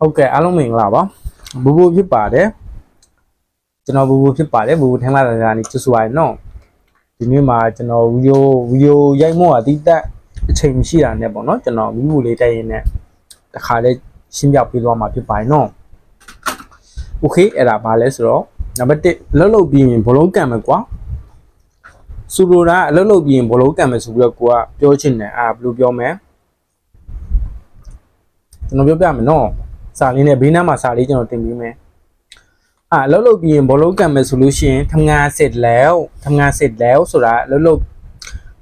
ဟုတ်ကဲ့အားလုံးမင်္ဂလာပါဘူဘူဖြစ်ပါတယ်ကျွန်တော်ဘူဘူဖြစ်ပါတယ်ဘူဘူထမ်းလာတာကနေချစ်စွာရနော်ဒီနေ့မှာကျွန်တော်ဗီဒီယိုဗီဒီယိုရိုက်မို့အတိတက်အချိန်မရှိတာနဲ့ပေါ့နော်ကျွန်တော်မီးဘူလေးတိုက်ရင်နဲ့တခါလေးရှင်းပြပေးသွားမှာဖြစ်ပါတယ်နော်โอเคအဲ့ဒါဘာလဲဆိုတော့နံပါတ်1လှုပ်လှုပ်ပြီးရင်ဘလုံးကန်မယ်ကွာစူလိုတာအလှုပ်လှုပ်ပြီးရင်ဘလုံးကန်မယ်ဆိုပြီးတော့ကိုကပြောချင်တယ်အာဘယ်လိုပြောမလဲကျွန်တော်ပြောပြမယ်နော် စာလေးနဲ့ဘေးနားမှာစာလေးကျွန်တော်တင်ပေးမယ်အာလှုပ်လှုပ်ပြီးရင်ဘောလုံးကံမယ်ဆိုလို့ရှိရင်ทำงานเสร็จแล้วทำงานเสร็จแล้วဆိုတာလှုပ်လှုပ်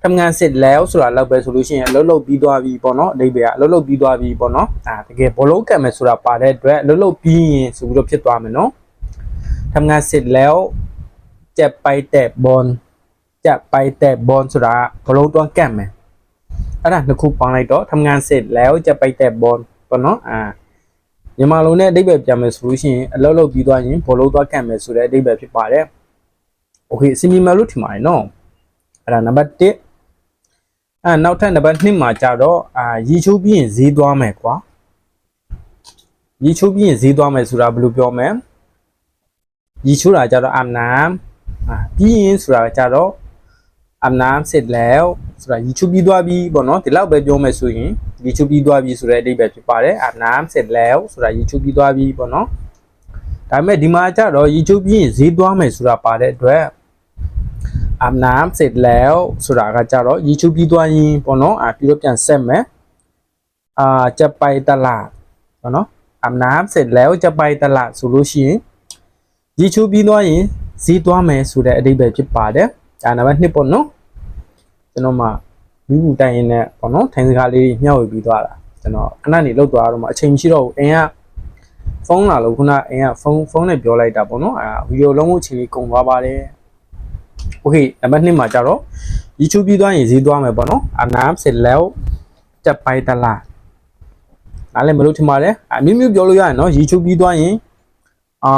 ทำงานเสร็จแล้วဆိုတာလောက်ပဲဆိုလို့ရှိရင်လှုပ်လှုပ်ပြီးသွားပြီပေါ့နော်အဓိပ္ပာယ်ကလှုပ်လှုပ်ပြီးသွားပြီပေါ့နော်အာတကယ်ဘောလုံးကံမယ်ဆိုတာပါတဲ့အတွက်လှုပ်လှုပ်ပြီးရင်ဆိုပြီးတော့ဖြစ်သွားမယ်နော်ทำงานเสร็จแล้วจะไปแตะบอลจะไปแตะบอลဆိုတာဘောလုံးတွန်းကံမယ်အဲ့ဒါနှစ်ခုပေါင်းလိုက်တော့ทำงานเสร็จแล้วจะไปแตะบอลပေါ့နော်အာ မြန်မာလုံးနဲ့အဓိပ္ပာယ်ပြန်မယ်ဆိုလို့ရှိရင်အလုပ်လုပ်ပြီးသွားရင်ဘောလုံးသွားကန်မယ်ဆိုတဲ့အဓိပ္ပာယ်ဖြစ်ပါတယ်။ Okay စီမီမယ်လို့ထင်ပါတယ်နော်။အဲ့ဒါနံပါတ်1အဲနောက်ထပ်နံပါတ်2မှာကြတော့အာရီချိုးပြီးရင်ဈေးသွားမယ်ကွာ။ရီချိုးပြီးရင်ဈေးသွားမယ်ဆိုတာဘယ်လိုပြောမလဲ။ရီချိုးတာကြတော့အမ်နာမ်အာပြီးရင်ဆိုတာကြတော့အမ်နာမ်เสร็จแล้วဆိုတာရီချိုးပြီးသွားပြီပေါ့နော်ဒီလောက်ပဲပြောမယ်ဆိုရင် YouTube ပြီးသွားပြီဆိုတဲ့အဓိပ္ပာယ်ဖြစ်ပါတယ် I'm not set level ဆိုတာ YouTube ပြီးသွားပြီပေါ့နော်ဒါပေမဲ့ဒီမှာကျတော့ YouTube ပြီးရင်ဈေးသွားမယ်ဆိုတာပါတဲ့အတွက် I'm not set level ဆိုတာကကျတော့ YouTube ပြီးသွားရင်ပေါ့နော်အာပြီးတော့ပြန်ဆက်မယ်အာကြက်ပိုက်တလားပေါ့နော် I'm not set level ကြက်ပိုက်တလားဆိုလို့ရှိရင် YouTube ပြီးသွားရင်ဈေးသွားမယ်ဆိုတဲ့အဓိပ္ပာယ်ဖြစ်ပါတယ်ဒါနံပါတ်1ပေါ့နော်ကျွန်တော်မှာ မိဘူးတိုင်ရင်လည်းပေါ့နော်ထိုင်စကားလေးမျှဝေပြီးသွားတာကျွန်တော်ခဏနေလောက်သွားတော့မှအချိန်မရှိတော့ဘူးအင်ကဖုန်းလာလို့ခုနအင်ကဖုန်းဖုန်းနဲ့ပြောလိုက်တာပေါ့နော်အဲဗီဒီယိုလုံးဝအချိန်လေးကုန်သွားပါတယ်โอเคနံပါတ်2မှာကြတော့ YouTube ပြီးသွားရင်ဈေးသွားမယ်ပေါ့နော်အနာမ်เสร็จแล้วจะไปตลาดနားလည်းမလို့ထင်ပါတယ်အမျိုးမျိုးပြောလို့ရရင်နော် YouTube ပြီးသွားရင်အာ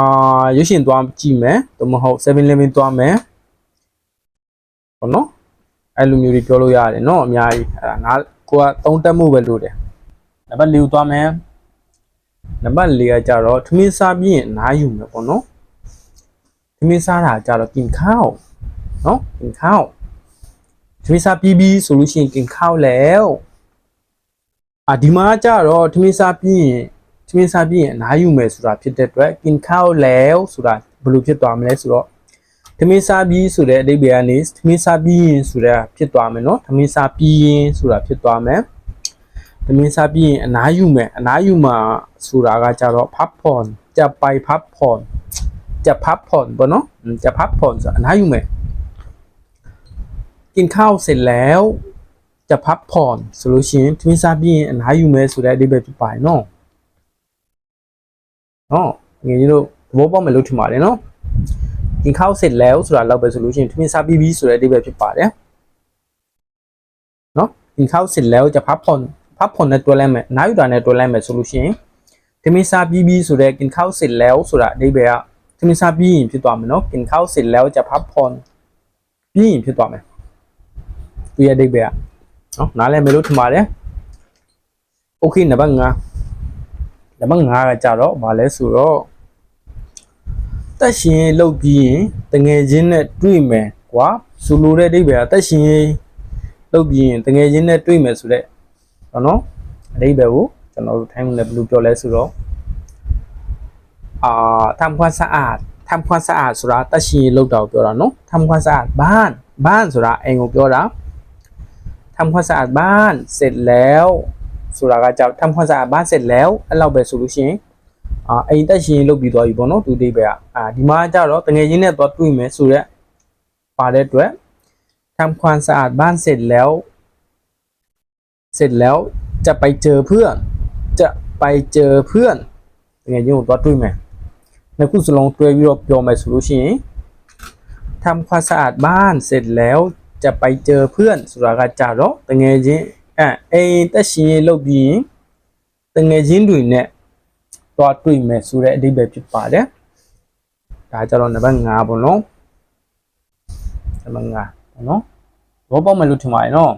ရွှေရှင်သွားကြည့်မယ်သို့မဟုတ်7-11သွားမယ်ပေါ့နော် အဲ့လိုမျိုးတွေပြောလို့ရတယ်เนาะအများကြီးအဲ့ဒါငါကိုကသုံးတက်မှုပဲလို့တယ်နံပါတ်၄ကိုသွားမယ်နံပါတ်၄ကကြတော့ထမင်းစားပြီးရင်အနားယူမယ်ပေါ့နော်ထမင်းစားတာကြတော့กินข้าวเนาะกินข้าวထမင်းစားပြီးပြီးဆိုလို့ရှိရင်กินข้าวแล้วအာဒီမှာကြတော့ထမင်းစားပြီးရင်ထမင်းစားပြီးရင်အနားယူမယ်ဆိုတာဖြစ်တဲ့အတွက်กินข้าวแล้วဆိုတာဘယ်လိုဖြစ်သွားမလဲဆိုတော့ ထမင်းစားပြီးဆိုတဲ့အဓိပ္ပာယ်ကနေထမင်းစားပြီးရင်ဆိုတာဖြစ်သွားမယ်နော်ထမင်းစားပြီးရင်ဆိုတာဖြစ်သွားမယ်ထမင်းစားပြီးရင်အနားယူမယ်အနားယူမှာဆိုတာကကြတော့พักผ่อนจะไปพักผ่อนจะพักผ่อนပေါ့နော်อืมจะพักผ่อนဆိုတာအနားယူမယ်กินข้าวเสร็จแล้วจะพักผ่อนဆိုလို့ရှိရင်ထမင်းစားပြီးရင်အနားယူမယ်ဆိုတဲ့အဓိပ္ပာယ်ဖြစ်ပါတယ်နော်နော်ငယ်ကြီးတို့သဘောပေါက်မယ်လို့ထင်ပါတယ်နော် กินข้าวเ สร็จแล้วဆိုတာလောက်ပဲဆိုလို့ရှိရင်ထမင်းစားပြီးပြီဆိုတဲ့အဓိပ္ပာယ်ဖြစ်ပါတယ်เนาะกินข้าวเสร็จแล้วจะพักผ่อนพักผ่อนနဲ့တွဲလိုက်မယ်နားယူတာနဲ့တွဲလိုက်မယ်ဆိုလို့ရှိရင်ထမင်းစားပြီးပြီဆိုတဲ့กินข้าวเสร็จแล้วဆိုတာအဓိပ္ပာယ်ကထမင်းစားပြီးရင်ဖြစ်သွားမယ်เนาะกินข้าวเสร็จแล้วจะพักผ่อนပြီးရင်ဖြစ်သွားမယ်ဒီအဓိပ္ပာယ်ကเนาะနားလည်မယ်လို့ထင်ပါတယ်โอเคနံပါတ်5နံပါတ်5ကကြတော့ဗာလဲဆိုတော့ တက်ရှင်ရေးလုပ်ပြီးရင်တငယ်ချင်းနဲ့တွေ့မယ်ကွာဆိုလိုတဲ့အဓိပ္ပာယ်ကတက်ရှင်ရေးလုပ်ပြီးရင်တငယ်ချင်းနဲ့တွေ့မယ်ဆိုတဲ့ဟောနော်အဓိပ္ပာယ်ကိုကျွန်တော်တို့ထိုင်းနဲ့ဘယ်လိုပြောလဲဆိုတော့အာทำความสะอาดทำความสะอาดဆိုတာတက်ရှင်ရေးလုပ်တာကိုပြောတာနော်ทำความสะอาดบ้านบ้านဆိုတာအိမ်ကိုပြောတာทำความสะอาดบ้านเสร็จแล้วဆိုတာကကြောက်ทำความสะอาดบ้านเสร็จแล้วအဲ့လောက်ပဲဆိုလို့ရှိရင် အာအိမ်တက်ရှင်လုတ်ပြီးသွားပြီပေါ့နော်သူတိပဲအာဒီမှာကျတော့တငယ်ချင်းနဲ့သွားတွေ့မယ်ဆိုတော့ပါတဲ့အတွက်ทำความสะอาดบ้านเสร็จแล้ว เสร็จแล้วจะไปเจอเพื่อน จะไปเจอเพื่อนတငယ်ချင်းကိုသွားတွေ့မယ်နှစ်ခုစလုံးတွဲပြီးတော့ပြောမယ်ဆိုလို့ရှိရင်ทำความสะอาดบ้านเสร็จแล้วจะไปเจอเพื่อนဆိုတာကကြတော့တငယ်ချင်းအဲအိမ်တက်ရှင်လုတ်ပြီးရင်တငယ်ချင်းတွေနဲ့ သွားတွေ့မယ်ဆိုတဲ့အဓိပ္ပာယ်ဖြစ်ပါတယ်။ဒါကြတော့နံပါတ်5ပေါ့နော်။နံပါတ်5ပေါ့နော်။ဘောပေါက်မယ်လို့ထင်ပါတယ်နော်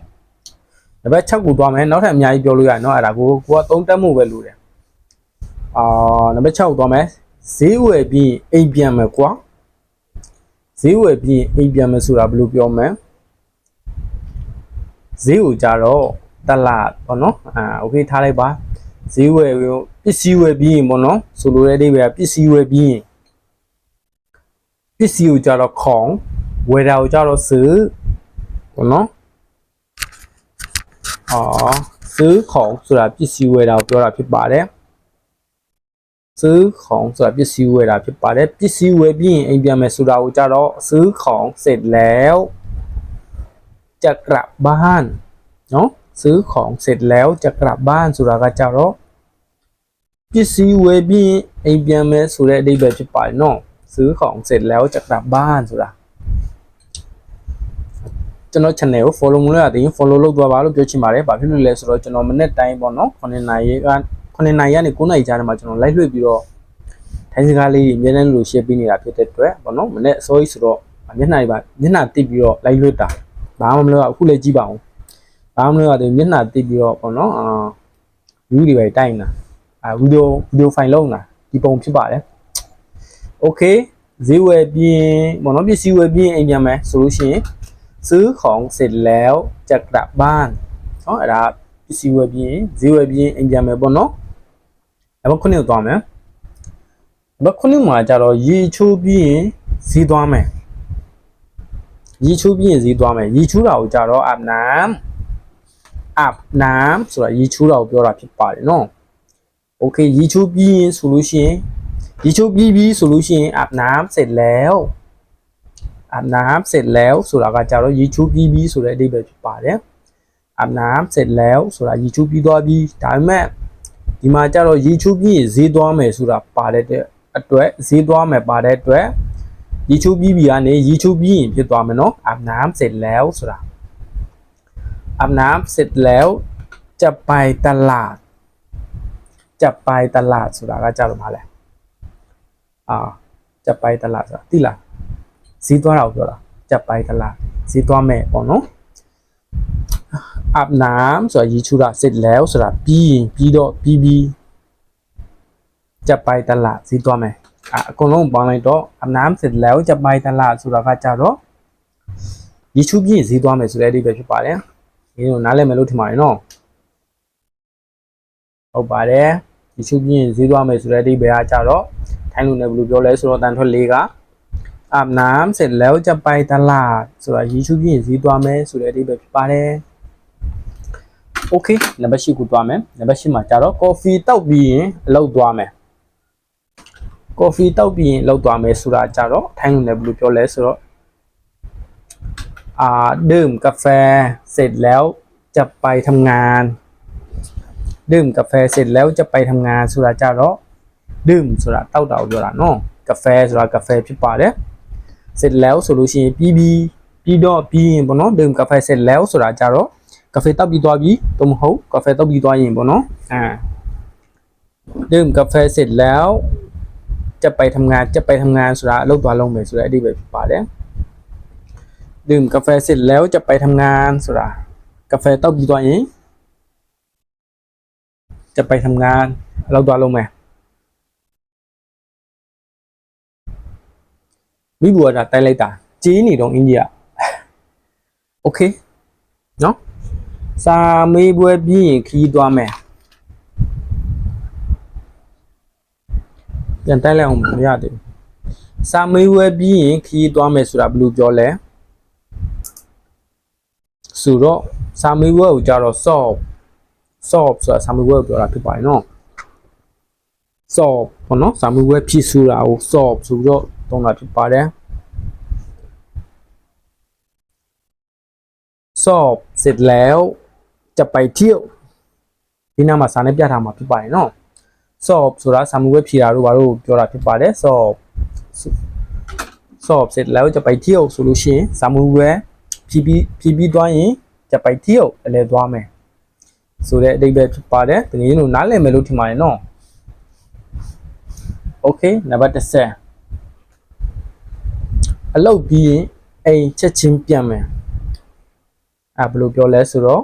။ နံပါတ်6ကိုသွားမယ်နောက်ထပ်အများကြီးပြောလို့ရတယ်เนาะအဲ့ဒါကိုကိုကသုံးတက်မှုပဲလို့တယ်။ အာနံပါတ်6သွားမယ်ဈေးဝယ်ပြီးအိမ်ပြန်မယ်ကွာဈေးဝယ်ပြီးအိမ်ပြန်မယ်ဆိုတာဘယ်လိုပြောမလဲဈေးကိုကြတော့တလတ်ပေါ့နော်အာโอเคထားလိုက်ပါ ဈေးဝယ်ပြီးပစ္စည်းဝယ်ပြီးရင်ပေါ့နော်ဆိုလိုတဲ့အဓိပ္ပာယ်ကပစ္စည်းဝယ်ပြီးရင်ပစ္စည်းကိုကြတော့ခေါင်ဝယ်တာကိုကြတော့ซื้อပေါ့နော်အာซื้อของဆိုတာပစ္စည်းဝယ်တာကိုပြောတာဖြစ်ပါတယ် ซื้อของဆိုတာပစ္စည်းဝယ်တာဖြစ်ပါတယ်ပစ္စည်းဝယ်ပြီးရင်အိမ်ပြန်မယ်ဆိုတာကိုကြတော့ซื้อของเสร็จแล้วจะกลับบ้านเนาะ ซื้อของเสร็จแล้วจะกลับบ้านဆိုတာကကြတော့ပစ္စည်းဝယ်ပြီးရင်အိမ်ပြန်မယ်ဆိုတဲ့အဓိပ္ပာယ်ဖြစ်ပါတယ်เนาะซื้อของเสร็จแล้วจะกลับบ้านဆိုတာကျွန်တော် channel ကို follow မလုပ်ရသေးရင် follow လုပ်သွားပါလို့ပြောချင်ပါတယ်။ဘာဖြစ်လို့လဲဆိုတော့ကျွန်တော်မနေ့တိုင်းပေါ့နော်9နာရီက9နာရီကနေ9နာရီကြားထဲမှာကျွန်တော် live လွှင့်ပြီးတော့ထိုင်းစကားလေးတွေအများနဲ့လို့ share ပေးနေတာဖြစ်တဲ့အတွက်ပေါ့နော်မနေ့အစောကြီးဆိုတော့မျက်နှာတွေပါမျက်နှာတိပြီးတော့ live လွှင့်တာဘာမှမလုပ်ရအခုလည်းကြည့်ပါအောင် ဘာမှမလုပ်ရသေးမျက်နှာတိပြီးတော့ပေါ့နော်အာ view တွေပဲတိုက်နေတာအာ video video file လုံးတာဒီပုံဖြစ်ပါတယ် okay ဈေးဝယ်ပြီးပေါ့နော်ပစ္စည်းဝယ်ပြီးအိမ်ပြန်မယ်ဆိုလို့ရှိရင် ซื้อของเสร็จแล้วจะกลับบ้านเนาะအဲ့ဒါပစ္စည်းဝယ်ပြီးရင်ဈေးဝယ်ပြီးရင်အိမ်ပြန်မယ်ပေါ့နော်အဲ့ဘခုနှစ်ကိုသွားမယ်ဘခုနှစ်မှာကျတော့ရေချိုးပြီးရင်ဈေးသွားမယ်ရေချိုးပြီးရင်ဈေးသွားမယ်ရေချိုးတာကိုကျတော့อาบ น้ำอาบน้ำဆိုတာရေချိုးတာကိုပြောတာဖြစ်ပါတယ်နော်โอเคရေချိုးပြီးရင်ဆိုလို့ရှိရင်ရေချိုးပြီးပြီဆိုလို့ရှိရင်อาบน้ำเสร็จแล้ว อาบน้ำเสร็จแล้วဆိုတာကကြတော့ရေချိုးပြီးပြီဆိုတဲ့အဓိပ္ပာယ်ဖြစ်ပါတယ်อาบน้ำเสร็จแล้วဆိုတာရေချိုးပြီးသွားပြီဒါပေမဲ့ဒီမှာကြတော့ရေချိုးပြီးရင်ဈေးသွားမယ်ဆိုတာပါတဲ့အတွက်ဈေးသွားမယ်ပါတဲ့အတွက်ရေချိုးပြီးပြီကနေရေချိုးပြီးရင်ဖြစ်သွားမယ်နော်อาบน้ำเสร็จแล้วဆိုတာ อาบน้ำเสร็จแล้วจะไปตลาด จะไปตลาดสุราก็จะลงมาแหละอ่าจะไปตลาดสุราที่ละสีตัวเราตัวละจะไปตลาดสีตัวแม่ปองเนาอาบน้ำสุยยิชุระเสร็จแล้วสุราปีปีโดปีบีจะไปตลาดสีตัวแม่อะก็ลงปองเลยตอาบน้ำเสร็จแล้วจะไปตลาดสุราก็จะเนาะยิชุบีสีตัวแม่สุดราดีไปชุบไปเลย ယ်ဒီလိုနားလည်မယ်လို့ထင်ပါတယ်နော်ဟုတ်ပါတယ်ရေချူပြီးရင်ဈေးသွားမယ်ဆိုတဲ့အဓိပ္ပာယ်ကကြတော့ထိုင်းလူနဲ့ဘယ်လိုပြောလဲဆိုတော့တန်ထွက်လေးက อาบน้ำเสร็จแล้วจะไปตลาดဆိုတာရေချိုးပြီးရင်ဈေးသွားမယ်ဆိုတဲ့အဓိပ္ပာယ်ဖြစ်ပါတယ်။ Okay နံပါတ်8ကိုသွားမယ်။နံပါတ်8မှာကျတော့ coffee တောက်ပြီးရင်အလုပ်သွားမယ်။ coffee တောက်ပြီးရင်အလုပ်သွားမယ်ဆိုတာကျတော့ထိုင်းလူနဲ့ဘယ်လိုပြောလဲဆိုတော့อ่า ดื่มกาแฟเสร็จแล้วจะไปทำงาน ดื่มกาแฟเสร็จแล้วจะไปทำงานสุราจาระดื่มสุราเต้าเดาสุราโนกาแฟสุรากาแฟพี่ป่าเด้เสร็จแล้วสุรุชีพีบีพีดอพี่บนเนาะดื่มกาแฟเสร็จแล้วสุราจาระกาแฟเต้าบีตัวบีตมหูกาแฟเต้าบีตัวยิงบนเนาะอ่าดื่มกาแฟเสร็จแล้ว จะไปทำงานจะไปทำงานสุราโลกตัวลงเหมือนสุราดีแบบพี่ป่าเด้ มกาแฟเสร็จแล้วจะไปทำงานဆိုတာกาแฟတောက်ပြီးသွားရင်จะไปทำงานအလုပ်သွားလုပ်မယ်မိဘူကဒါတိုက်လိုက်တာကြီးနေတော့အိန္ဒိယโอเคနော်စာမေးပွဲပြီးရင်ခီးသွားမယ်ပြန်တိုက်လိုက်အောင်မရသေးဘူးစာမေးပွဲပြီးရင်ခီးသွားမယ်ဆိုတာဘယ်လိုပြောလဲ ဆိုတော့စာမေးပွဲကိုကြတော့ solve solve ဆိုတာစာမေးပွဲကိုပြောတာဖြစ်ပါတယ်နော် solve ပေါ့နော်စာမေးပွဲဖြေဆိုတာကို solve ဆိုပြီးတော့သုံးတာဖြစ်ပါတယ် solve เสร็จแล้วจะไปเที่ยวဒီနားမှာစာနဲ့ပြထားမှာဖြစ်ပါတယ်နော် solve ဆိုတာစာမေးပွဲဖြေတာတို့ဘာလို့ပြောတာဖြစ်ပါတယ် solve solve เสร็จแล้วจะไปเที่ยวဆိုလို့ရှိရင်စာမေးပွဲ ဖြည့်ပြီးဖြည့်ပြီးသွားရင်จะไปเที่ยวအလဲသွားမယ်ဆိုတဲ့အဓိပ္ပာယ်ဖြစ်ပါတယ်တကယ်လို့နားလည်မယ်လို့ထင်ပါတယ်နော် okay နံပါတ်10အလုပ်ပြီးရင်အိမ်ချက်ချင်းပြန်မယ်အဲဘယ်လိုပြောလဲဆိုတော့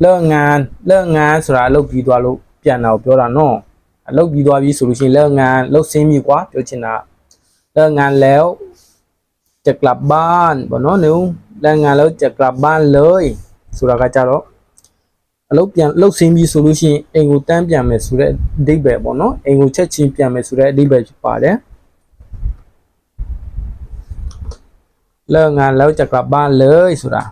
เลิกงานเลิกงานဆိုတာအလုပ်ပြီးသွားလို့ပြန်တော့ပြောတာနော်အလုပ်ပြီးသွားပြီဆိုလို့ရှိရင်เลิกงานလုပ်ဆင်းပြီကွာပြောချင်တာเ ลิกงานแล้วจะกลับบ้านบ่เนาะနေเลิกงานแล้วจะกลับบ้านเลยဆိုတာကကြတော့အလုပ်ပြန်လုပ်ဆင်းပြီဆိုလို့ရှိရင်အိမ်ကိုတန်းပြန်မယ်ဆိုတဲ့အဓိပ္ပာယ်ပေါ့နော်အိမ်ကိုချက်ချင်းပြန်မယ်ဆိုတဲ့အဓိပ္ပာယ်ဖြစ်ပါတယ်เลิกงานแล้วจะกลับบ้านเลยဆိုတာ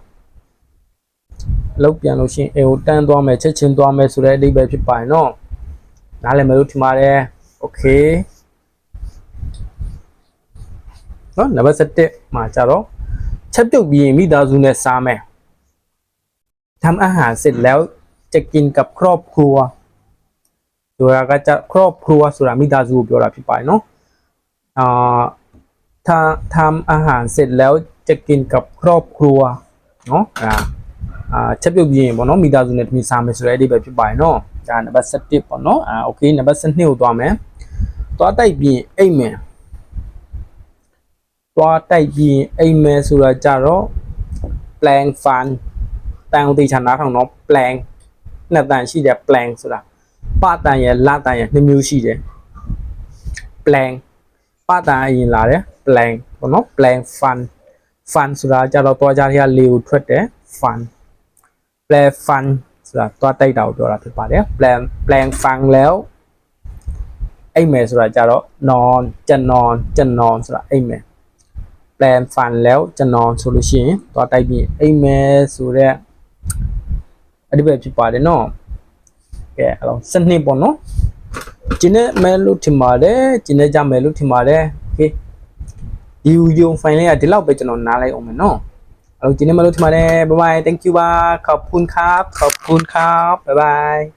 အလုပ်ပြန်လို့ရှရင်အိမ်ကိုတန်းသွားမယ်ချက်ချင်းသွားမယ်ဆိုတဲ့အဓိပ္ပာယ်ဖြစ်ပါရင်တော့နားလည်မယ်လို့ထင်ပါတယ်โอเค နော်နံပါတ်7မှာကြတော့ချက်ပြုတ်ပြီးရင်မိသားစုနဲ့စားမယ်ทำอาหารเสร็จแล้วจะกินกับครอบครัวဆိုတာကจะครอบครัวဆိုတာမိသားစုကိုပြောတာဖြစ်ပါတယ်နော်အာถ้าทำอาหารเสร็จแล้วจะกินกับครอบครัวเนาะอ่า အာချက်ပြုတ်ပြီးရင်ပေါ့နော်မိသားစုနဲ့တမီစားမယ်ဆိုတဲ့အဓိပ္ပာယ်ဖြစ်ပါတယ်နော်ဒါနံပါတ်7ပေါ့နော်အာโอเคနံပါတ်7ကိုသွားမယ်သွားတိုက်ပြီးရင်အိမ်မယ် သွားတိုက်ပြီးရင်အိမ်မယ်ဆိုတာကြတော့ plan fun တန်အောင်တေချာနားထောင်တော့ plan နှစ်တန်ရှိတယ် plan ဆိုတာပတန်ရလတန်ရနှစ်မျိုးရှိတယ် plan ပတန်အရင်လာတယ် plan ပေါ့နော် plan fun fun ဆိုတာကြတော့သွားကြရလေကိုထွက်တယ် fun plan fun ဆိုတာသွားတိုက်တာကိုပြောတာဖြစ်ပါတယ် plan plan fun แล้วအိမ်မယ်ဆိုတာကြတော့ non จะนอนจะนอนဆိုတာအိမ်မ แปลนฟันแล้วจะนอนโซลูชีต่อไตบีไอเมสูเรอธิบายပြပါတယ်နော်ကဲအဲ့တော့စနစ်ပေါ့နော်ကျင်းနဲ့မဲလို့ထင်ပါတယ်ကျင်းနဲ့ကြမယ်လို့ထင်ပါတယ်ဟေးဒီယုံဖိုင်လေးကဒီလောက်ပဲကျွန်တော်နားလိုက်အောင်မယ်နော်အဲ့တော့ကျင်းနဲ့မဲလို့ထင်ပါတယ် bye bye thank you ပါ ขอบคุณครับ ขอบคุณครับ bye bye